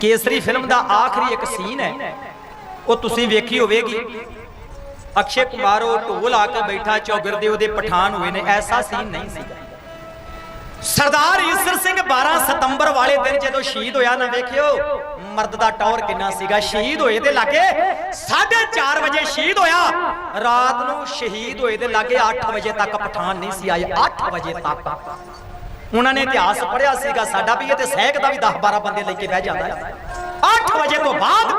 ਕੇਸਰੀ film ਦਾ ਆਖਰੀ ਇੱਕ scene ਹੈ। ਉਹ ਤੁਸੀਂ ਵੇਖੀ ਹੋਵੇਗੀ। ਅਕਸ਼ੇ ਕੁਮਾਰ ਉਹ ਢੋਲ ਆ ਕੇ ਬੈਠਾ, ਚੌਗਰ ਦੇ ਉਹਦੇ ਪਠਾਨ ਹੋਏ ਨੇ। ਐਸਾ ਸੀਨ ਨਹੀਂ ਸੀਗਾ ਸਰਦਾਰ ਈਸਰ ਸਿੰਘ 12 ਸਤੰਬਰ ਵਾਲੇ ਦਿਨ ਜਦੋਂ ਸ਼ਹੀਦ ਹੋਇਆ, ਨਾ ਵੇਖਿਓ, ਮਰਦ ਦਾ ਟੌਰ ਕਿੰਨਾ ਸੀਗਾ। ਸ਼ਹੀਦ ਹੋਏ ਦੇ ਲਾਗੇ 4:30 ਵਜੇ ਸ਼ਹੀਦ ਹੋਇਆ। ਰਾਤ ਨੂੰ ਸ਼ਹੀਦ ਹੋਏ ਦੇ ਲਾਗੇ 8 ਵਜੇ ਤੱਕ ਪਠਾਨ ਨਹੀਂ ਸੀ ਆਏ। 8 ਵਜੇ ਤੱਕ। ਉਹਨਾਂ ਨੇ ਇਤਿਹਾਸ ਪੜ੍ਹਿਆ ਸੀਗਾ ਸਾਡਾ ਵੀ ਇਹ ਤੇ ਸਹਿਕ ਦਾ ਵੀ 10 12 ਬੰਦੇ ਲੈ ਕੇ ਬਹਿ ਜਾਂਦਾ ਹੈ। 8 ਵਜੇ ਤੋਂ ਬਾਅਦ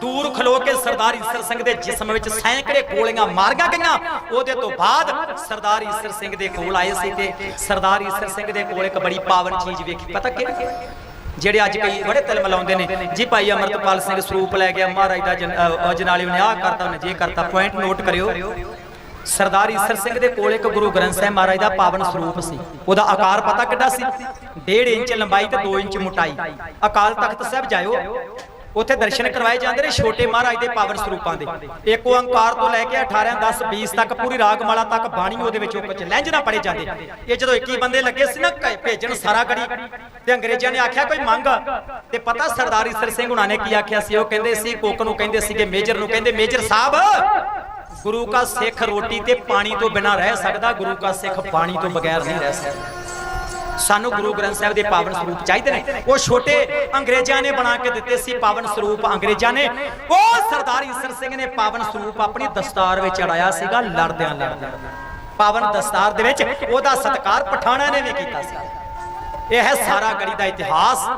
ਦੂਰ ਖਲੋ ਕੇ ਸਰਦਾਰ ਈਸਰ ਸਿੰਘ ਦੇ ਜਿਸਮ ਵਿੱਚ ਸੈਂਕੜੇ ਗੋਲੀਆਂ ਮਾਰੀਆਂ ਗਈਆਂ। ਉਹਦੇ ਤੋਂ ਬਾਅਦ ਸਰਦਾਰ ਈਸਰ ਸਿੰਘ ਦੇ ਕੋਲ ਆਏ ਸੀ ਤੇ ਸਰਦਾਰ ਈਸਰ ਸਿੰਘ ਦੇ ਕੋਲ ਇੱਕ ਬੜੀ ਪਾਵਨ ਚੀਜ਼ ਵੇਖੀ। ਪਤਾ ਕਿਹੜੀ ਜਿਹੜੇ ਅੱਜ ਕਈ ਬੜੇ ਤਿਲ ਮਲਾਉਂਦੇ ਨੇ। ਜੀ ਭਾਈ ਅਮਰਤਪਾਲ ਸਿੰਘ ਸਰੂਪ ਲੈ ਗਿਆ। ਮਹਾਰਾਜ ਦਾ ਜਨ- ਅ, ਉਹਨੇ ਆਹ ਕਰਤਾ ਉਹਨੇ ਜੇ ਕਰਤਾ। ਪੁਆਇੰਟ ਨੋਟ ਕਰਿਓ। ਸਰਦਾਰ ਈਸਰ ਸਿੰਘ ਦੇ ਕੋਲ ਇੱਕ ਗੁਰੂ ਗ੍ਰੰਥ ਸਾਹਿਬ ਮਹਾਰਾਜ ਦਾ ਪਾਵਨ ਸਰੂਪ ਸੀ। ਉਹਦਾ ਆਕਾਰ ਪਤਾ ਕਿੱਡਾ ਸੀ? 1.5 ਇੰਚ ਲੰਬਾਈ ਤੇ 2 ਇੰਚ ਮੋਟਾਈ। ਅਕਾਲ ਤਖਤ ਸਾਹਿਬ ਜਾਇਓ। ਉੱਥੇ ਦਰਸ਼ਨ ਕਰਵਾਏ ਜਾਂਦੇ ਨੇ ਛੋਟੇ ਮਹਾਰਾਜ ਦੇ ਪਾਵਨ ਸਰੂਪਾਂ ਦੇ। ਇੱਕ ਓੰਕਾਰ ਤੋਂ ਲੈ ਕੇ 18 10 20 ਤੱਕ ਪੂਰੀ ਰਾਗਮਾਲਾ ਤੱਕ ਬਾਣੀ ਉਹਦੇ ਵਿੱਚ ਉਹ ਕੁਝ ਲਹਿੰਜਣਾ ਪੜੇ ਜਾਂਦੇ। ਇਹ ਜਦੋਂ 21 ਬੰਦੇ ਲੱਗੇ ਸੀ ਨਾ ਭੇਜਣ ਸਾਰਾ ਗੜੀ, ਤੇ ਅੰਗਰੇਜ਼ਾਂ ਨੇ ਆਖਿਆ, ਕੋਈ ਮੰਗ? ਤੇ ਪਤਾ ਸਰਦਾਰ ਈਸਰ ਸਿੰਘ ਉਹਨਾਂ ਨੇ ਕੀ ਆਖਿਆ ਸੀ? ਉਹ ਕਹਿੰਦੇ ਸੀ, ਕੋਕ ਨੂੰ ਕਹਿੰਦੇ ਸੀਗੇ, ਮੇਜਰ ਨੂੰ ਕਹਿੰਦੇ, ਮੇਜਰ ਸਾਹਿਬ ਗੁਰੂ ਕਾ ਸਿੱਖ ਰੋਟੀ ਤੇ ਪਾਣੀ ਤੋਂ ਬਿਨਾ ਰਹਿ ਸਕਦਾ, ਗੁਰੂ ਕਾ ਸਿੱਖ ਪਾਣੀ ਤੋਂ ਬਗੈਰ ਨਹੀਂ ਰਹਿ ਸਕਦਾ। ਸਾਨੂੰ ਗੁਰੂ ਗ੍ਰੰਥ ਸਾਹਿਬ ਦੇ ਪਾਵਨ ਸਰੂਪ ਚਾਹੀਦੇ ਨੇ। ਉਹ ਛੋਟੇ ਅੰਗਰੇਜ਼ਾਂ ਨੇ ਬਣਾ ਕੇ ਦਿੱਤੇ ਸੀ ਪਾਵਨ ਸਰੂਪ ਅੰਗਰੇਜ਼ਾਂ ਨੇ। ਉਹ ਸਰਦਾਰ ਈਸਰ ਸਿੰਘ ਨੇ ਪਾਵਨ ਸਰੂਪ ਆਪਣੀ ਦਸਤਾਰ ਵਿੱਚ ਅੜਾਇਆ ਸੀਗਾ ਲੜਦਿਆਂ ਲੜਦਿਆਂ। ਪਾਵਨ ਦਸਤਾਰ ਦੇ ਵਿੱਚ ਉਹਦਾ ਸਤਕਾਰ ਪਠਾਣਾ ਨੇ ਵੀ ਕੀਤਾ ਸੀ। ਇਹ ਹੈ ਸਾਰਾ ਗੜੀ ਦਾ ਇਤਿਹਾਸ।